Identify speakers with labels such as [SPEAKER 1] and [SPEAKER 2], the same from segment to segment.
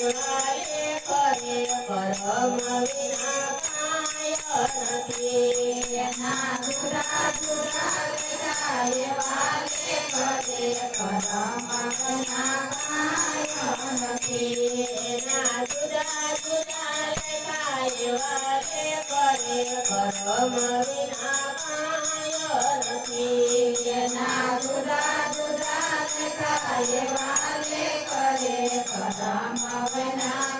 [SPEAKER 1] રે
[SPEAKER 2] કરે પરમ વિના કાય નથી
[SPEAKER 1] ના દુરા દુરા વેદાય વાલે કરે પરમ વિના કાય નથી
[SPEAKER 2] ના દુરા દુરા વેદાય વાલે કરે પરમ વિના કાય નથી ના દુરા દુરા વેદાય વાલે
[SPEAKER 1] I'm Sama Venam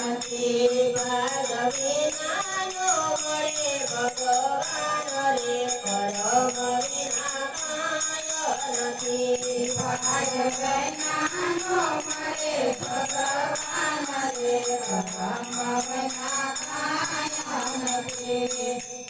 [SPEAKER 1] નમસ્તે
[SPEAKER 2] ભાગવે નાનો વળે ભગવાન રે પરમરે નામાય નથી.
[SPEAKER 1] ભાગવે નાનો વળે ભગવાન રે પરમરે નામાય નથી.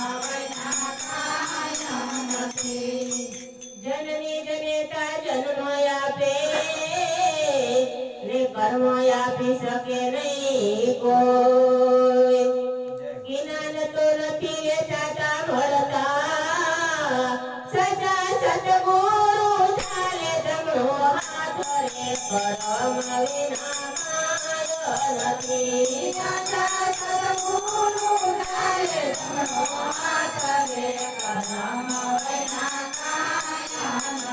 [SPEAKER 2] जननी जनेता जननो आपे
[SPEAKER 1] रे कर्मो आपी सके नहीं कोई ज्ञान तो નથી
[SPEAKER 2] રે સાચા ભરતા સચા સતગુરુ ચાલે તમરો હાથ રે પરમ વિના માય નથી સાચા સતગુરુ ચાલે તમરો હાથ રે પરમ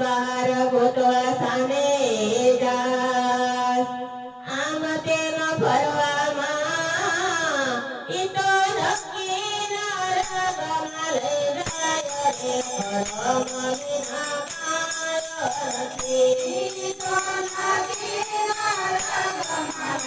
[SPEAKER 2] বাহার ভূত সামে আমাতে ন ফরওয়া মা
[SPEAKER 1] ইত রকি নর গমল রায় রে কি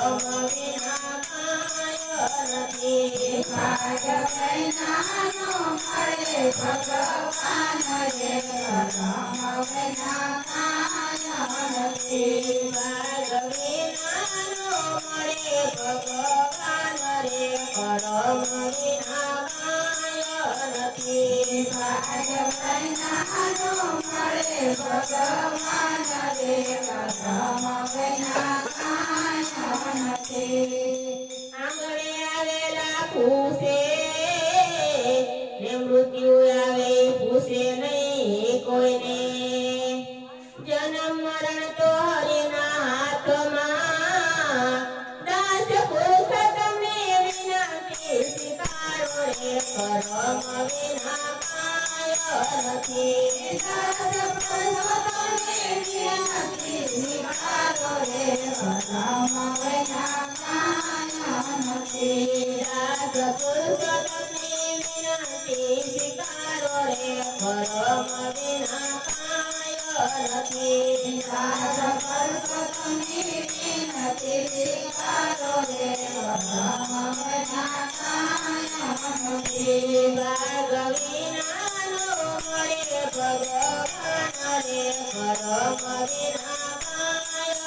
[SPEAKER 1] Oh, my God.
[SPEAKER 2] સતી ભાડવૈનાનો મળે ભગવાન રે
[SPEAKER 1] રમવૈના કાયન રે
[SPEAKER 2] ભાડવૈનાનો મળે ભગવાન રે પરમવિના
[SPEAKER 1] કાયન ભાડવૈનાનો મળે ભગવાન રે
[SPEAKER 2] રમવૈના કાયન રે ખૂસે ને મૃત્યુ આવે પૂછે નહીં કોઈને જન્મ મરણ તો હરિના હાથમાં દાસ પુરુષ તમને વિનંતી સ્વીકારો રે કરમ વિના પાયો નથી
[SPEAKER 1] દાસ
[SPEAKER 2] પુરુષ તમને વિનંતી સ્વીકારો રે
[SPEAKER 1] કરમ વિના પાયો નથી
[SPEAKER 2] ભગવાન રે પરમ વિના